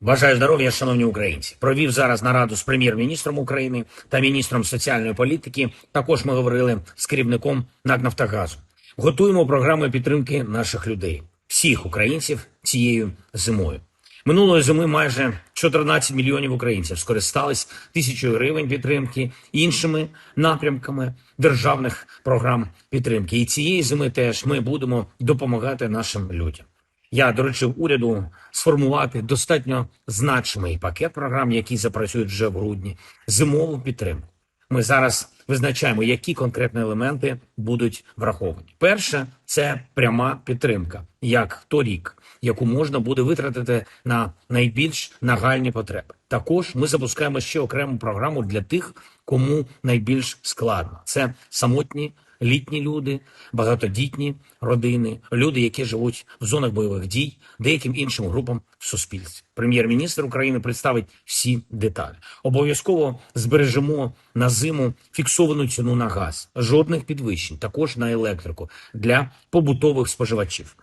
Бажаю здоров'я, шановні українці. Провів зараз нараду з прем'єр-міністром України та міністром соціальної політики. Також ми говорили з керівником НАК «Нафтогазу». Готуємо програми підтримки наших людей, всіх українців цією зимою. Минулої зими майже 14 мільйонів українців скористались тисячою гривень підтримки іншими напрямками державних програм підтримки. І цієї зими теж ми будемо допомагати нашим людям. Я доручив уряду сформувати достатньо значимий пакет програм, які запрацюють вже в грудні, зимову підтримку. Ми зараз визначаємо, які конкретні елементи будуть враховані. Перше це пряма підтримка, як торік, яку можна буде витратити на найбільш нагальні потреби. Також ми запускаємо ще окрему програму для тих, кому найбільш складно. Це самотні літні люди, багатодітні родини, люди, які живуть в зонах бойових дій, деяким іншим групам в суспільстві. Прем'єр-міністр України представить всі деталі. Обов'язково збережемо на зиму фіксовану ціну на газ, жодних підвищень, також на електрику для побутових споживачів.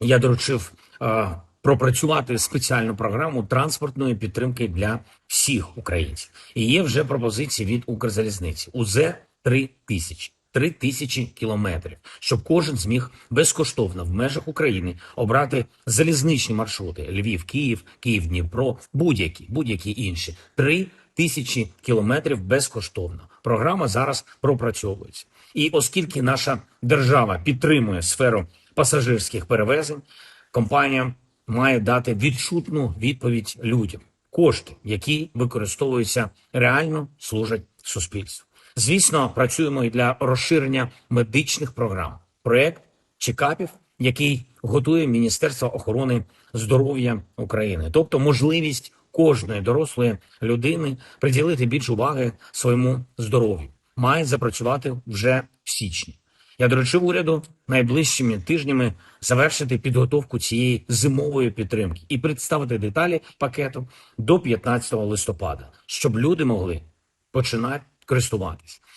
Я доручив е, пропрацювати спеціальну програму транспортної підтримки для всіх українців. І є вже пропозиції від Укрзалізниці. УЗ 3 тисячі. 3 тисячі кілометрів, щоб кожен зміг безкоштовно в межах України обрати залізничні маршрути: Львів, Київ, Київ, Дніпро, будь-які, будь-які інші. 3 тисячі кілометрів безкоштовно. Програма зараз пропрацьовується. І оскільки наша держава підтримує сферу пасажирських перевезень, компанія має дати відчутну відповідь людям. Кошти, які використовуються, реально служать суспільству. Звісно, працюємо і для розширення медичних програм. Проект чекапів, який готує Міністерство охорони здоров'я України, тобто можливість кожної дорослої людини приділити більше уваги своєму здоров'ю, має запрацювати вже в січні. Я доручив уряду найближчими тижнями завершити підготовку цієї зимової підтримки і представити деталі пакету до 15 листопада, щоб люди могли починати користуватись.